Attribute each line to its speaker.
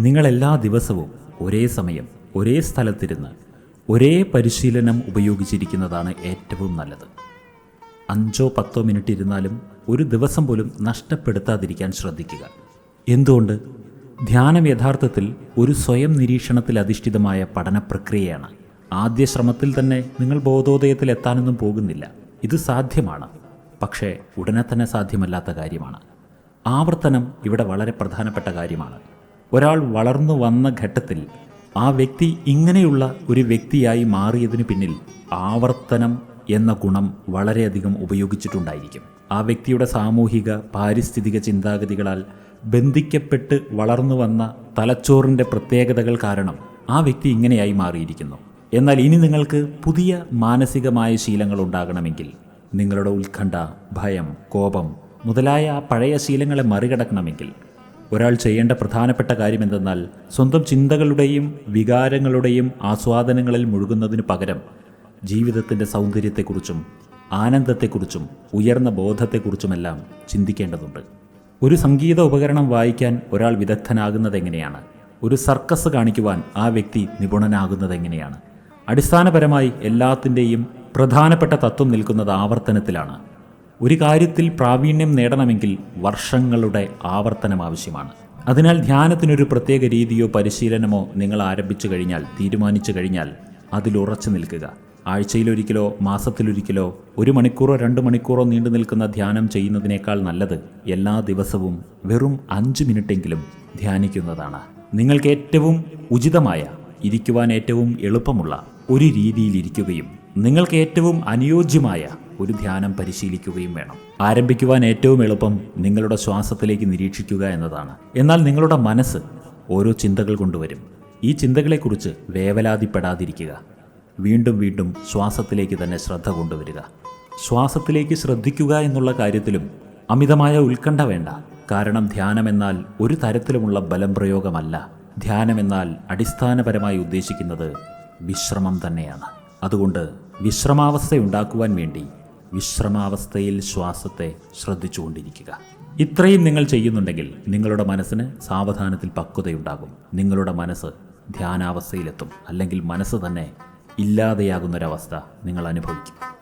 Speaker 1: നിങ്ങൾ എല്ലാ ദിവസവും ഒരേ സമയം ഒരേ സ്ഥലത്തിരുന്ന് ഒരേ പരിശീലനം ഉപയോഗിച്ചിരിക്കുന്നതാണ് ഏറ്റവും നല്ലത്. അഞ്ചോ പത്തോ മിനിറ്റ് ഇരുന്നാലും ഒരു ദിവസം പോലും നഷ്ടപ്പെടുത്താതിരിക്കാൻ ശ്രദ്ധിക്കുക. എന്തുകൊണ്ട്? ധ്യാനം യഥാർത്ഥത്തിൽ ഒരു സ്വയം നിരീക്ഷണത്തിൽ അധിഷ്ഠിതമായ പഠന പ്രക്രിയയാണ് ആദ്യ ശ്രമത്തിൽ തന്നെ നിങ്ങൾ ബോധോദയത്തിൽ എത്താനൊന്നും പോകുന്നില്ല. ഇത് സാധ്യമാണ്. പക്ഷേ ഉടനെ തന്നെ സാധ്യമല്ലാത്ത കാര്യമാണ്. ആവർത്തനം ഇവിടെ വളരെ പ്രധാനപ്പെട്ട കാര്യമാണ്. ഒരാൾ വളർന്നു വന്ന ഘട്ടത്തിൽ ആ വ്യക്തി ഇങ്ങനെയുള്ള ഒരു വ്യക്തിയായി മാറിയതിനു പിന്നിൽ ആവർത്തനം എന്ന ഗുണം വളരെയധികം ഉപയോഗിച്ചിട്ടുണ്ടായിരിക്കും. ആ വ്യക്തിയുടെ സാമൂഹിക പാരിസ്ഥിതിക ചിന്താഗതികളാൽ ബന്ധിക്കപ്പെട്ട് വളർന്നു വന്ന തലച്ചോറിന്റെ പ്രത്യേകതകൾ കാരണം ആ വ്യക്തി ഇങ്ങനെയായി മാറിയിരിക്കുന്നു. എന്നാൽ ഇനി നിങ്ങൾക്ക് പുതിയ മാനസികമായ ശീലങ്ങൾ ഉണ്ടാകണമെങ്കിൽ നിങ്ങളുടെ ഉത്കണ്ഠ ഭയം കോപം മുതലായ ആ പഴയ ശീലങ്ങളെ മറികടക്കണമെങ്കിൽ ഒരാൾ ചെയ്യേണ്ട പ്രധാനപ്പെട്ട കാര്യം എന്തെന്നാൽ സ്വന്തം ചിന്തകളുടെയും വികാരങ്ങളുടെയും ആസ്വാദനങ്ങളിൽ മുഴുകുന്നതിന് പകരം ജീവിതത്തിന്റെ സൗന്ദര്യത്തെക്കുറിച്ചും ആനന്ദത്തെക്കുറിച്ചും ഉയർന്ന ബോധത്തെക്കുറിച്ചുമെല്ലാം ചിന്തിക്കേണ്ടതുണ്ട്. ഒരു സംഗീത ഉപകരണം വായിക്കാൻ ഒരാൾ വിദഗ്ധനാകുന്നത് എങ്ങനെയാണ് ഒരു സർക്കസ് കാണിക്കുവാൻ ആ വ്യക്തി നിപുണനാകുന്നത് എങ്ങനെയാണ് അടിസ്ഥാനപരമായി എല്ലാത്തിന്റെയും പ്രധാനപ്പെട്ട തത്വം നിൽക്കുന്നത് ആവർത്തനത്തിലാണ്. ഒരു കാര്യത്തിൽ പ്രാവീണ്യം നേടണമെങ്കിൽ വർഷങ്ങളുടെ ആവർത്തനം ആവശ്യമാണ്. അതിനാൽ ധ്യാനത്തിനൊരു പ്രത്യേക രീതിയോ പരിശീലനമോ നിങ്ങൾ ആരംഭിച്ചു കഴിഞ്ഞാൽ തീരുമാനിച്ചു കഴിഞ്ഞാൽ അതിൽ ഉറച്ചു നിൽക്കുക. ആഴ്ചയിലൊരിക്കലോ മാസത്തിലൊരിക്കലോ ഒരു മണിക്കൂറോ രണ്ട് മണിക്കൂറോ നീണ്ടു നിൽക്കുന്ന ധ്യാനം ചെയ്യുന്നതിനേക്കാൾ നല്ലത് എല്ലാ ദിവസവും വെറും അഞ്ച് മിനിറ്റെങ്കിലും ധ്യാനിക്കുന്നതാണ്. നിങ്ങൾക്ക് ഏറ്റവും ഉചിതമായ ഇരിക്കുവാൻ ഏറ്റവും എളുപ്പമുള്ള ഒരു രീതിയിലിരിക്കുകയും നിങ്ങൾക്ക് ഏറ്റവും അനുയോജ്യമായ ഒരു ധ്യാനം പരിശീലിക്കുകയും വേണം. ആരംഭിക്കുവാൻ ഏറ്റവും എളുപ്പം നിങ്ങളുടെ ശ്വാസത്തിലേക്ക് നിരീക്ഷിക്കുക എന്നതാണ്. എന്നാൽ നിങ്ങളുടെ മനസ്സ് ഓരോ ചിന്തകൾ കൊണ്ടുവരും. ഈ ചിന്തകളെക്കുറിച്ച് വേവലാതിപ്പെടാതിരിക്കുക. വീണ്ടും വീണ്ടും ശ്വാസത്തിലേക്ക് തന്നെ ശ്രദ്ധ കൊണ്ടുവരിക. ശ്വാസത്തിലേക്ക് ശ്രദ്ധിക്കുക എന്നുള്ള കാര്യത്തിലും അമിതമായ ഉത്കണ്ഠ വേണ്ട. കാരണം ധ്യാനമെന്നാൽ ഒരു തരത്തിലുമുള്ള ബലം പ്രയോഗമല്ല. ധ്യാനമെന്നാൽ അടിസ്ഥാനപരമായി ഉദ്ദേശിക്കുന്നത് വിശ്രമം തന്നെയാണ്. അതുകൊണ്ട് വിശ്രമാവസ്ഥ ഉണ്ടാക്കുവാൻ വേണ്ടി വിശ്രമാവസ്ഥയിൽ ശ്വാസത്തെ ശ്രദ്ധിച്ചുകൊണ്ടിരിക്കുക. ഇത്രയും നിങ്ങൾ ചെയ്യുന്നുണ്ടെങ്കിൽ നിങ്ങളുടെ മനസ്സിന് സാവധാനത്തിൽ പക്വതയുണ്ടാകും. നിങ്ങളുടെ മനസ്സ് ധ്യാനാവസ്ഥയിലെത്തും. അല്ലെങ്കിൽ മനസ്സ് തന്നെ ഇല്ലാതെയാകുന്നൊരവസ്ഥ നിങ്ങൾ അനുഭവിക്കും.